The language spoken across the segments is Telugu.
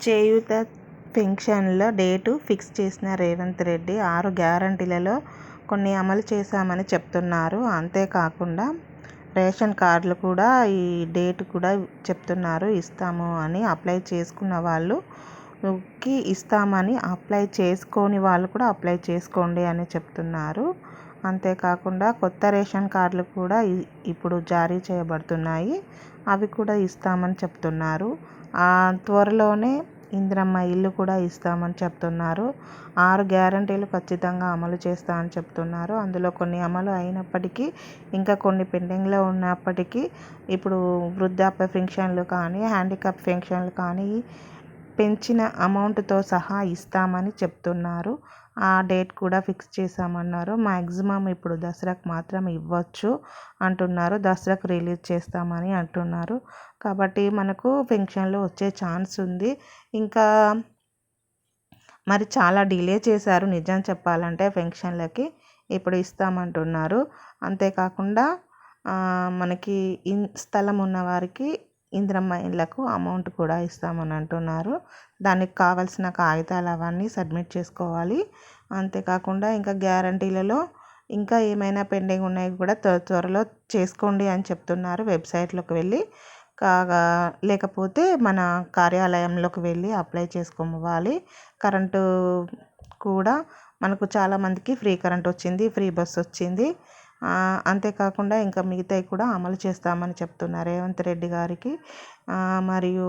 చేయూత పెన్షన్ల డేటు ఫిక్స్ చేసిన రేవంత్ రెడ్డి ఆరు గ్యారంటీలలో కొన్ని అమలు చేశామని చెప్తున్నారు. అంతేకాకుండా రేషన్ కార్డులు కూడా ఈ డేట్ కూడా చెప్తున్నారు ఇస్తాము అని అప్లై చేసుకున్న వాళ్ళుకి ఇస్తామని అప్లై చేసుకోని వాళ్ళు కూడా అప్లై చేసుకోండి అని చెప్తున్నారు. అంతేకాకుండా కొత్త రేషన్ కార్డులు కూడా ఇప్పుడు జారీ చేయబడుతున్నాయి. అవి కూడా ఇస్తామని చెప్తున్నారు. త్వరలోనే ఇందిరమ్మ ఇల్లు కూడా ఇస్తామని చెప్తున్నారు. ఆరు గ్యారంటీలు ఖచ్చితంగా అమలు చేస్తా అని చెప్తున్నారు. అందులో కొన్ని అమలు అయినప్పటికీ ఇంకా కొన్ని పెండింగ్లో ఉన్నప్పటికీ ఇప్పుడు వృద్ధాప్య పెన్షన్లు కానీ హ్యాండిక్యాప్ పెన్షన్లు కానీ పెంచిన అమౌంట్తో సహా ఇస్తామని చెప్తున్నారు. ఆ డేట్ కూడా ఫిక్స్ చేశామన్నారు. మ్యాక్సిమం ఇప్పుడు దసరాకు మాత్రం ఇవ్వచ్చు అంటున్నారు. దసరాకు రిలీజ్ చేస్తామని అంటున్నారు. కాబట్టి మనకు పెన్షన్లు వచ్చే ఛాన్స్ ఉంది. ఇంకా మరి చాలా డిలే చేశారు నిజం చెప్పాలంటే పెన్షన్లకి ఇప్పుడు ఇస్తామంటున్నారు. అంతేకాకుండా మనకి ఇన్ స్థలం ఉన్నవారికి ఇందిరమ్మ ఇళ్ళకు అమౌంట్ కూడా ఇస్తామని అంటున్నారు. దానికి కావాల్సిన కాగితాలు అవన్నీ సబ్మిట్ చేసుకోవాలి. అంతేకాకుండా ఇంకా గ్యారంటీలలో ఇంకా ఏమైనా పెండింగ్ ఉన్నాయి కూడా త్వర త్వరలో చేసుకోండి అని చెప్తున్నారు. వెబ్సైట్లోకి వెళ్ళి కాగా లేకపోతే మన కార్యాలయంలోకి వెళ్ళి అప్లై చేసుకోవాలి. కరెంటు కూడా మనకు చాలామందికి ఫ్రీ కరెంట్ వచ్చింది. ఫ్రీ బస్ వచ్చింది. అంతేకాకుండా ఇంకా మిగతావి కూడా అమలు చేస్తామని చెప్తున్నారు రేవంత్ రెడ్డి గారికి. మరియు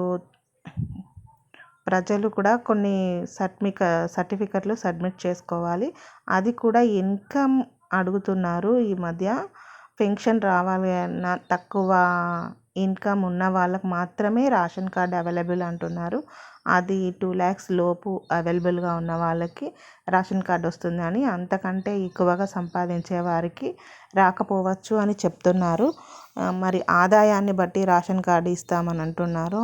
ప్రజలు కూడా కొన్ని సర్టిఫిక సర్టిఫికెట్లు సబ్మిట్ చేసుకోవాలి. అది కూడా ఇన్కమ్ అడుగుతున్నారు ఈ మధ్య. పెన్షన్ రావాలి అన్న తక్కువ ఇన్కమ్ ఉన్న వాళ్ళకు మాత్రమే రేషన్ కార్డ్ అవైలబుల్ అంటున్నారు. అది టూ ల్యాక్స్ లోపు అవైలబుల్గా ఉన్న వాళ్ళకి రేషన్ కార్డ్ వస్తుందని అంతకంటే ఎక్కువగా సంపాదించే వారికి రాకపోవచ్చు అని చెప్తున్నారు. మరి ఆదాయాన్ని బట్టి రేషన్ కార్డు ఇస్తామని అంటున్నారు.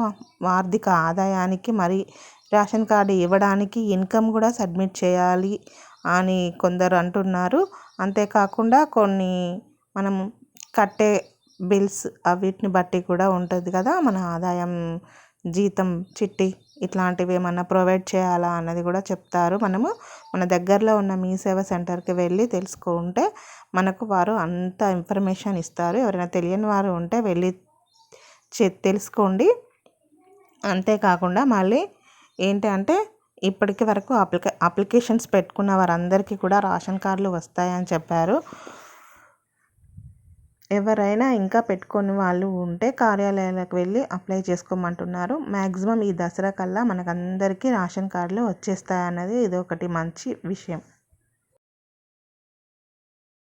ఆర్థిక ఆదాయానికి మరి రేషన్ కార్డు ఇవ్వడానికి ఇన్కమ్ కూడా సబ్మిట్ చేయాలి అని కొందరు అంటున్నారు. అంతేకాకుండా కొన్ని మనం కట్టే బిల్స్ అవిటిని బట్టి కూడా ఉంటుంది కదా మన ఆదాయం జీతం చిట్టి ఇట్లాంటివి ఏమన్నా ప్రొవైడ్ చేయాలా అన్నది కూడా చెప్తారు. మనము మన దగ్గరలో ఉన్న మీ సేవ సెంటర్కి వెళ్ళి తెలుసుకుంటే మనకు వారు అంత ఇన్ఫర్మేషన్ ఇస్తారు. ఎవరైనా తెలియని వారు ఉంటే వెళ్ళి తెలుసుకోండి. అంతేకాకుండా మళ్ళీ ఏంటి అంటే ఇప్పటికి వరకు అప్లికే అప్లికేషన్స్ పెట్టుకున్న వారందరికీ కూడా రేషన్ కార్డులు వస్తాయని చెప్పారు. ఎవరైనా ఇంకా పెట్టుకోని వాళ్ళు ఉంటే కార్యాలయాలకు వెళ్ళి అప్లై చేసుకోమంటున్నారు. మ్యాక్సిమం ఈ దసరా కల్లా మనకందరికీ రేషన్ కార్డులు వచ్చేస్తాయి అన్నది ఇది ఒకటి మంచి విషయం.